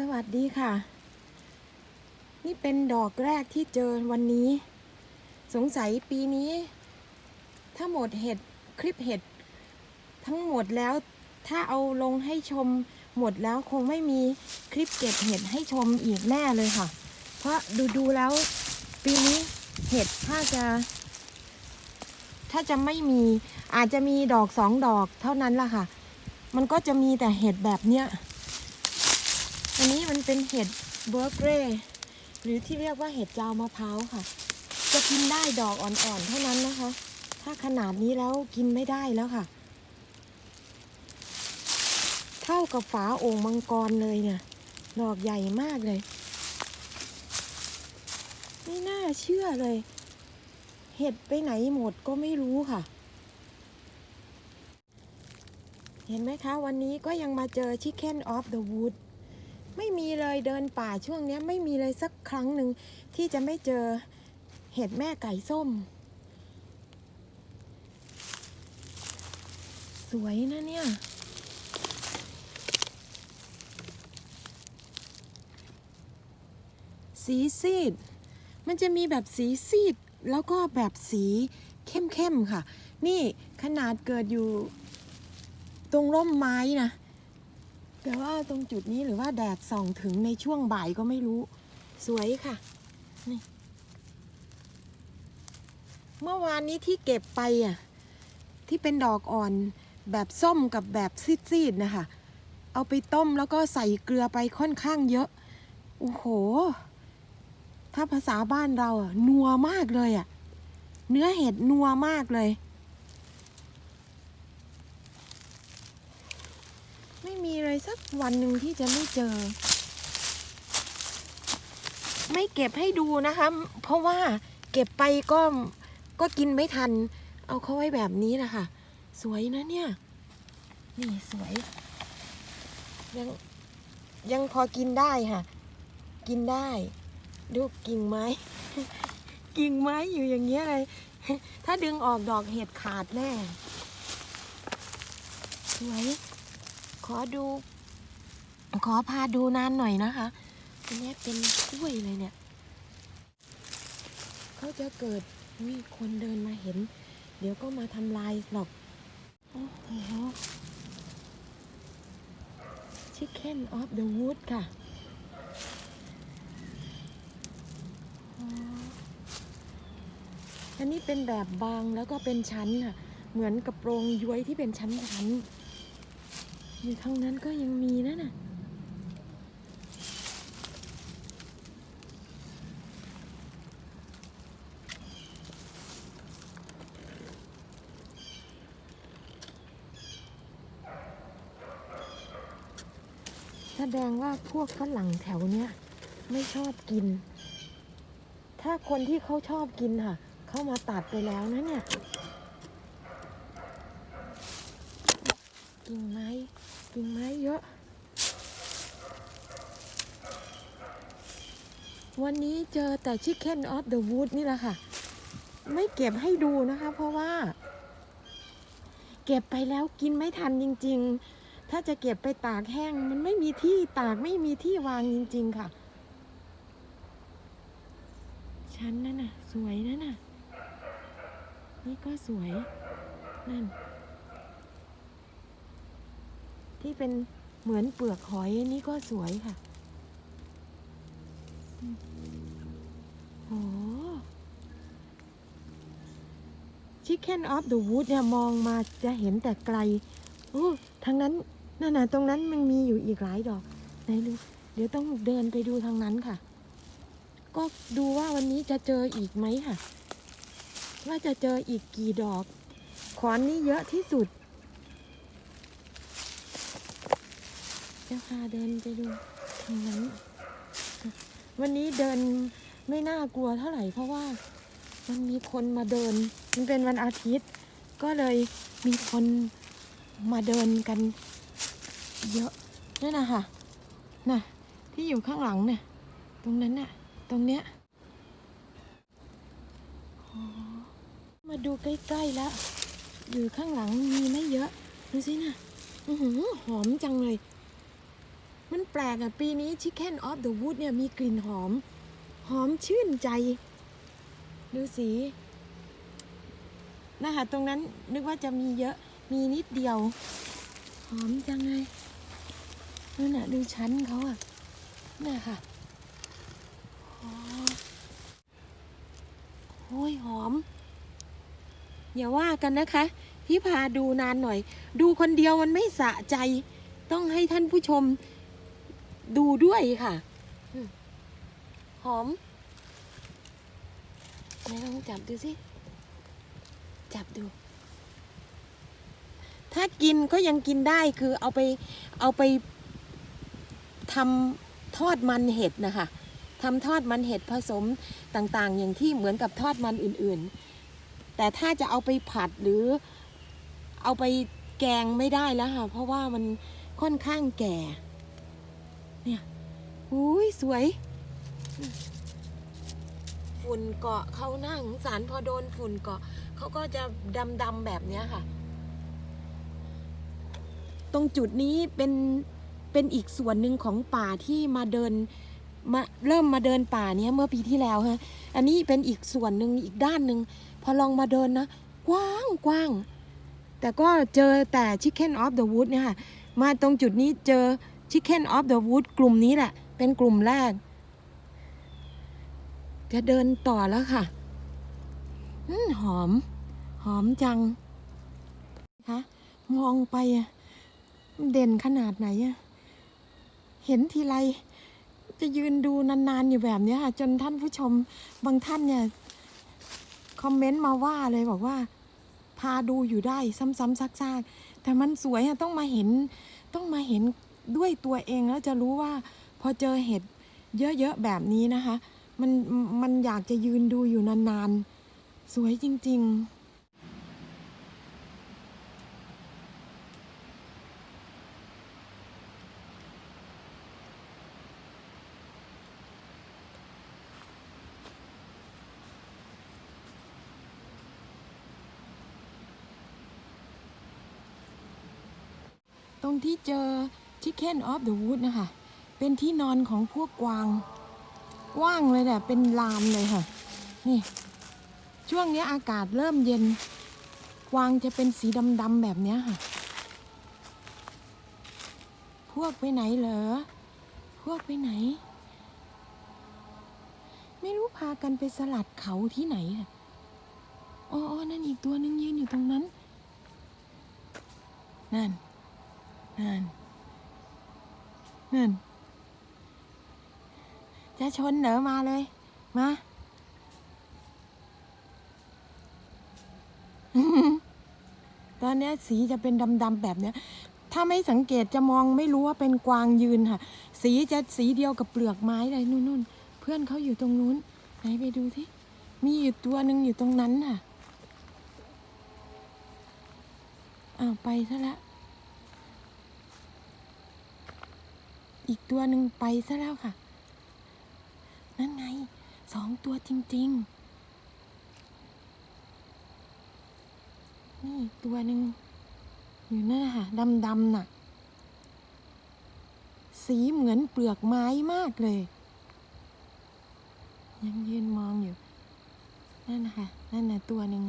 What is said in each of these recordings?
สวัสดีค่ะ นี่เป็นดอกแรกที่เจอวันนี้ สงสัยปีนี้ ถ้าหมดเห็ดคลิปเห็ด ทั้งหมดแล้วถ้าเอาลงให้ชมหมดแล้วคงไม่มีคลิปเก็บเห็ดให้ชมอีกแน่เลยค่ะ เพราะดูดูแล้ว ปีนี้เห็ดถ้าจะ ถ้าจะไม่มีอาจจะมีดอกสองดอกเท่านั้นล่ะค่ะ มันก็จะมีแต่เห็ดแบบเนี้ย อันนี้มันเป็นเห็ดเบอร์เกรหรือที่เรียกว่าเห็ดจาวมะพร้าวค่ะ จะกินได้ดอกอ่อนๆเท่านั้นนะคะ ถ้าขนาดนี้แล้วกินไม่ได้แล้วค่ะ เท่ากับฝาโอ่งมังกรเลยเนี่ย ดอกใหญ่มากเลย ไม่น่าเชื่อเลย เห็ดไปไหนหมดก็ไม่รู้ค่ะเห็นไหมคะ วันนี้ก็ยังมาเจอ Chicken of the Wood ไม่มีเลยเดินป่าช่วงนี้ไม่มีเลยสักครั้งหนึ่งที่จะไม่เจอเห็ดแม่ไก่ส้ม สวยนะเนี่ยสีซีด มันจะมีแบบสีซีด แล้วก็แบบสีเข้มๆค่ะ นี่ขนาดเกิดอยู่ตรงร่มไม้นะ แต่ว่าตรงจุดนี้หรือว่าแดดส่องถึงในช่วงบ่ายก็ไม่รู้ สวยค่ะนี่เมื่อวานนี้ที่เก็บไปอะที่เป็นดอกอ่อนแบบส้มกับแบบซีดๆนะคะ เอาไปต้มแล้วก็ใส่เกลือไปค่อนข้างเยอะ โอ้โห ถ้าภาษาบ้านเราอะนัวมากเลยอะ เนื้อเห็ดนัวมากเลย ไม่มีเลยสักวันหนึ่งที่จะไม่เจอ ไม่เก็บให้ดูนะคะ เพราะว่าเก็บไปก็ก็กินไม่ทัน เอาเขาไว้แบบนี้นะคะสวยนะเนี่ย นี่สวย ยังยังพอกินได้ค่ะ กินได้ ดูกิ่งไม้ กิ่งไม้อยู่อย่างเงี้ยเลยถ้าดึงออกดอกเห็ดขาดแน่ สวย ขอดู ขอพาดูนานหน่อยนะคะอันนี้เป็นกล้วยเลยเนี่ยเขาจะเกิดมีคนเดินมาเห็น เดี๋ยวก็มาทำลายหรอก โอ้โห Chicken of the Wood ค่ะอันนี้เป็นแบบบางแล้วก็เป็นชั้นค่ะ เหมือนกระโปรงย้วยที่เป็นชั้นๆ อยู่ทางนั้นก็ยังมีนะน่ะแสดงว่าพวกฝรั่งแถวเนี้ยไม่ชอบกิน ถ้าคนที่เขาชอบกินค่ะ เขามาตัดไปแล้วนะเนี่ย กิ่งไม้ กิ่งไม้เยอะ วันนี้เจอแต่ Chicken of the Wood นี่แหละค่ะ ไม่เก็บให้ดูนะคะ เพราะว่า เก็บไปแล้วกินไม่ทันจริง ๆ ถ้าจะเก็บไปตากแห้ง มันไม่มีที่ตากไม่มีที่วางจริง ๆ ค่ะ ชั้นนั่นน่ะ สวยนั่นน่ะ นี่ก็สวยนั่น ที่เป็นเหมือนเปลือกหอยนี่ก็สวยค่ะอืมโอ้ Chicken of the Wood เนี่ยมองมาจะเห็นแต่ไกลโอ้ทางนั้นนั่นน่ะตรงนั้นมันมีอยู่อีกหลายดอกไหนดูเดี๋ยวต้องเดินไปดูทางนั้นค่ะ ก็ดูว่าวันนี้จะเจออีกไหมค่ะ ว่าจะเจออีกกี่ดอก ขอนนี้เยอะที่สุด จะพาเดินไปดูทางนั้น วันนี้เดินไม่น่ากลัวเท่าไหร่เพราะว่ามันมีคนมาเดิน มันเป็นวันอาทิตย์ ก็เลยมีคนมาเดินกัน เยอะนั่นนะคะน่ะ ที่อยู่ข้างหลังเนี่ยตรงนั้นน่ะ ตรงเนี้ยมาดูใกล้ๆแล้ว อยู่ข้างหลังมีไม่เยอะ ดูสินะอือหือหอมจังเลย มันแปลกอะปีนี้ Chicken of the Wood เนี่ยมีกลิ่นหอม หอมชื่นใจ ดูสีนะคะตรงนั้นนึกว่าจะมีเยอะมีนิดเดียว หอมจังเลยนั่นน่ะดูชั้นเขาอะน่ะค่ะหอมโอ้ยหอม อย่าว่ากันนะคะ พี่พาดูนานหน่อย ดูคนเดียวมันไม่สะใจ ต้องให้ท่านผู้ชม ดูด้วยค่ะอืมหอมไหนลองจับดูสิ จับดู ถ้ากินก็ยังกินได้คือเอาไปเอาไปทำทอดมันเห็ดนะคะทำทอดมันเห็ดผสมต่างๆ อย่างที่เหมือนกับทอดมันอื่นๆ แต่ถ้าจะเอาไปผัดหรือเอาไปแกงไม่ได้แล้วค่ะ เพราะว่ามันค่อนข้างแก่เนี่ย อุ้ยสวย ฝุ่นเกาะเขาหน้าสงสารพอโดนฝุ่นเกาะเขาก็จะดำๆแบบเนี้ยค่ะ ตรงจุดนี้เป็นเป็นอีกส่วนหนึ่งของป่าที่มาเดินมาเริ่มมาเดินป่าเนี้ยเมื่อปีที่แล้วฮะ อันนี้เป็นอีกส่วนหนึ่งอีกด้านหนึ่งพอลองมาเดินนะกว้างกว้าง แต่ก็เจอแต่ Chicken of the Wood เนี่ยค่ะ มาตรงจุดนี้เจอ Chicken of the Wood กลุ่มนี้แหละ เป็นกลุ่มแรก จะเดินต่อแล้วค่ะอืหอม หอมจังคะมองไปเด่นขนาดไหน เห็นทีไร จะยืนดูนานๆอยู่แบบนี้ค่ะ จนท่านผู้ชมบางท่านเนี่ย คอมเมนต์มาว่าเลยบอกว่า พาดูอยู่ได้ซ้ำๆซากๆ แต่มันสวยอะต้องมาเห็นต้องมาเห็นด้วยตัวเองแล้วจะรู้ว่า อเจอเห็ดเยอะๆแบบนี้นะคะ มันมันอยากจะยืนดูอยู่นานๆ สวยจริงๆตรงที่เจอ Chicken of the Wood นะคะ เป็นที่นอนของพวกกวาง กว้างเลยเนี่ยเป็นลานเลยค่ะ นี่ ช่วงนี้อากาศเริ่มเย็น กวางจะเป็นสีดำๆแบบนี้ค่ะ พวกไปไหนเหรอ พวกไปไหน ไม่รู้พากันไปสลัดเขาที่ไหนค่ะอ๋อนั่นอีกตัวนึงยืนอยู่ตรงนั้น นั่น นั่น นั่น จะชนเหรอมาเลย มาตอนนี้สีจะเป็นดำๆแบบเนี้ย ถ้าไม่สังเกตจะมองไม่รู้ว่าเป็นกวางยืนค่ะ สีจะสีเดียวกับเปลือกไม้เลยนู่นๆ เพื่อนเขาอยู่ตรงนู้น ไหนไปดูที่ มีอยู่ตัวหนึ่งอยู่ตรงนั้นค่ะ อ้าวไปซะละ อีกตัวหนึ่งไปซะแล้วค่ะ นั่นไงสองตัวจริง ๆ นี่ตัวหนึ่งอยู่นั่นค่ะดำๆน่ะ สีเหมือนเปลือกไม้มากเลย ยังยืนมองอยู่ นั่นนะคะนั่นน่ะตัวหนึ่ง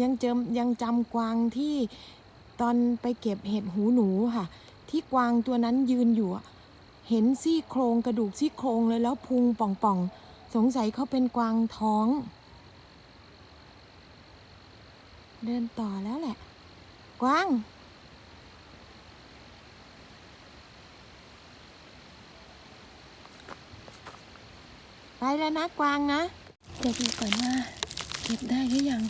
ยังเจมยังจำกวางที่ตอนไปเก็บเห็ดหูหนูค่ะ ที่กวางตัวนั้นยืนอยู่อะ เห็นซี่โครงกระดูกซี่โครงเลยแล้วพุงป่องๆ สงสัยเขาเป็นกวางท้อง เดินต่อแล้วแหละ กวาง ไปแล้วนะกวางนะเดี๋ยวดูก่อนว่าเก็บได้หรือยัง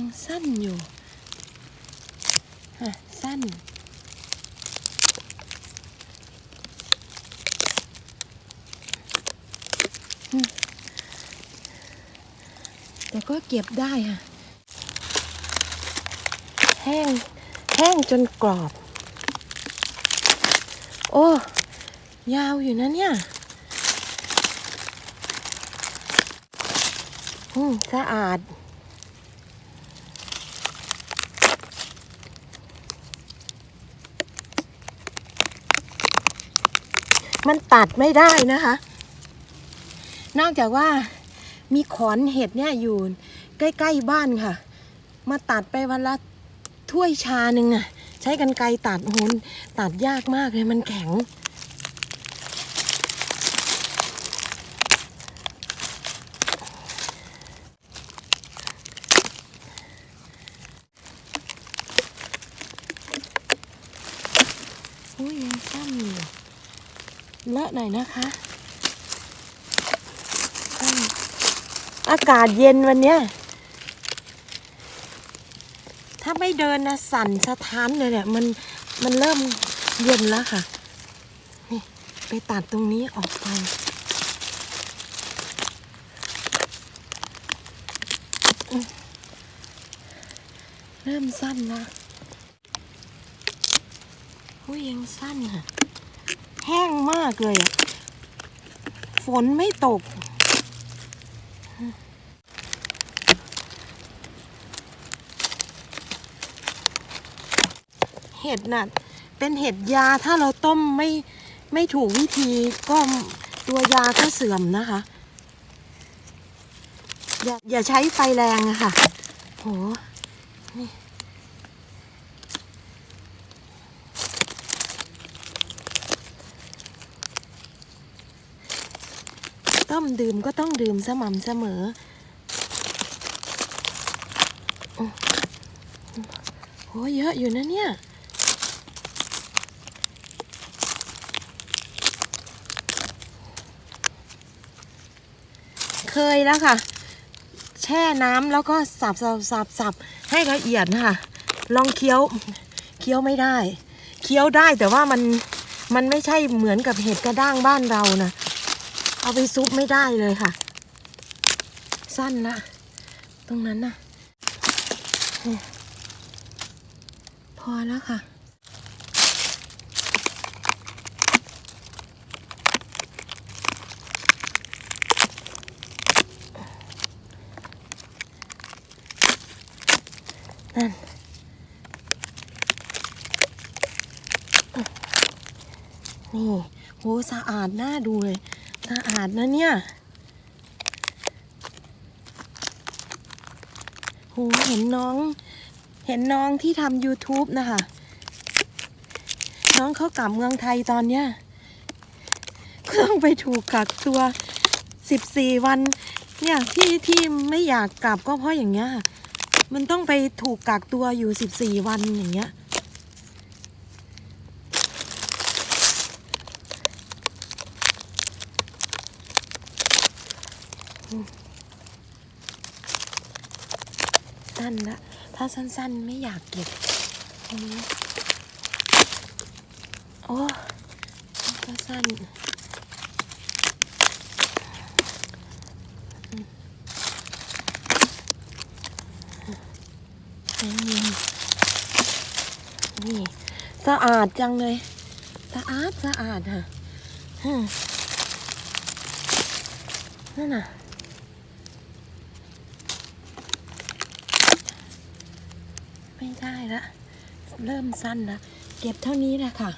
ยังสั้นอยู่ฮะสั้น แต่ก็เก็บได้ค่ะ แห้ง แห้งจนกรอบ โอ้ ยาวอยู่นะเนี่ยอืมสะอาด มันตัดไม่ได้นะคะ นอกจากว่ามีขอนเห็ดเนี่ยอยู่ใกล้ ๆ บ้านค่ะ มาตัดไปวันละถ้วยชาหนึ่งอะใช้กันไกรตัดหุนตัดยากมากเลยมันแข็ง อุ้ยยังสั้นอยู่เล อะหน่อยนะคะอากาศเย็นวันเนี้ยถ้าไม่เดินนะสั่นสะท้านเลยเนี่ยมันมันเริ่มเย็นแล้วค่ะ นี่ไปตัดตรงนี้ออกไปเริ่มสั้นละอุ้ยยังสั้นค่ะ แห้งมากเลย ฝนไม่ตก เห็ดน่ะเป็นเห็ดยาถ้าเราต้มไม่ไม่ถูกวิธีก็ตัวยาก็เสื่อมนะคะ อย่าอย่าใช้ไฟแรงอะค่ะโห นี่ ต้มดื่มก็ต้องดื่มสม่ำเสมอโอืมโหเยอะอยู่นะเนี่ยเคยแล้วค่ะ แช่น้ำแล้วก็สับสับสับสับให้ละเอียดนะคะลองเคี้ยวเคี้ยวไม่ได้ เคี้ยวได้แต่ว่ามันมันไม่ใช่เหมือนกับเห็ดกระด้างบ้านเรานะ เอาไปซุปไม่ได้เลยค่ะ สั้นละตรงนั้นนะพอแล้วค่ะ นั่นนี่โหสะอาดน่าดูเลย สะอาดนะเนี่ยโหเห็นน้อง เห็นน้องที่ทำ YouTube นะคะ น้องเขากลับเมืองไทยตอนเนี้ยก็ต้องไปถูกกักตัว14วัน เนี่ยที่ที่ไม่อยากกลับก็เพราะอย่างเงี้ยค่ะมันต้องไปถูกกักตัวอยู่14วันอย่างเงี้ย สั้นละถ้าสั้นๆไม่อยากเก็บตรงนี้โอ้ก็สั้นนี่นี่ สะอาดจังเลย สะอาด สะอาดค่ะนั่นน่ะ ไม่ได้ละ เริ่มสั้นละเก็บเท่านี้แหละค่ะ